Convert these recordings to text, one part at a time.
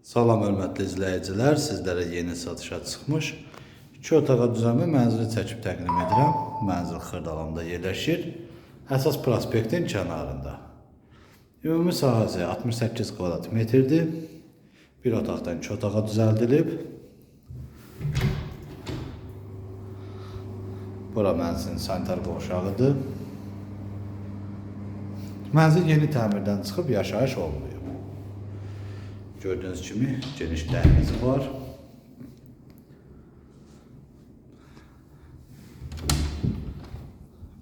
Salam hörmətli izləyicilər, sizlərə yeni satışa çıxmış 2 otağa düzəmə mənzili çəkib təqdim edirəm. Mənzil Xırdalanda yerləşir. Əsas prospektin kənarında. Ümumi sahəsi 68 kvadrat metrdir. Bir otaqdan 2 otağa düzəldilib. Bura mənzilin sanitar qovşağıdır. Mənzil yeni təmirdən çıxıb yaşayış olmayıb. Gördüğünüz kimi geniş dəhlizi var.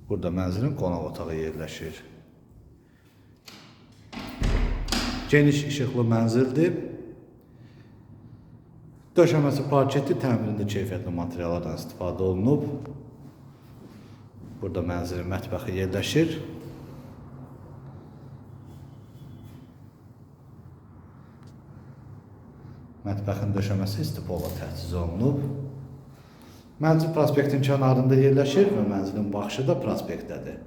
Burada mənzilin qonaq otağı yerləşir. Geniş işıqlı mənzildir. Döşəməsi parketli, təmirində keyfiyyətli materiallardan istifadə olunub. Burada mənzilin mətbəxi yerləşir. Mətbəxin döşəməsi istipola təchiz olunub. Mənzil prospektin kənarında yerləşir və mənzilin baxışı da prospektdədir.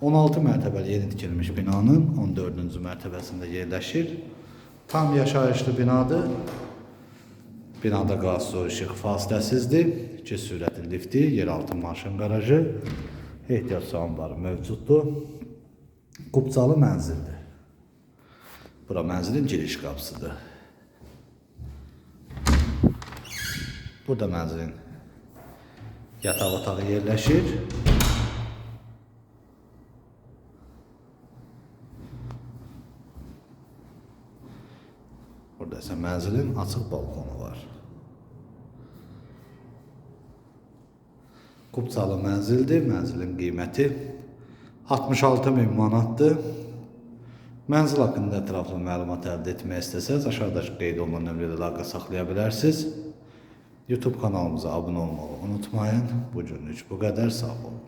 16 mərtəbəli yeni tikilmiş binanın 14-cü mərtəbəsində yerləşir. Tam yaşayışlı binadır. Binada qaz su işıq fasiləsizdir. 2 sürətli lifti, yeraltı maşın qarajı, ehtiyac anbarı mövcuddur. Qubcalı mənzildir. Bura mənzilin giriş qapısıdır. Burada mənzilin yataq otağı yerləşir. Burada isə mənzilin açıq balkonu var. Qubcalı mənzildir. Mənzilin qiyməti 66 min manatdır. Mənzil haqqında ətraflı məlumat əldə etmək istəsəz, aşağıdakı qeyd olunan nömrədə əlaqə saxlaya bilərsiniz. YouTube kanalımıza abunə olmağı unutmayın. Bu günlük bu qədər. Sağ olun.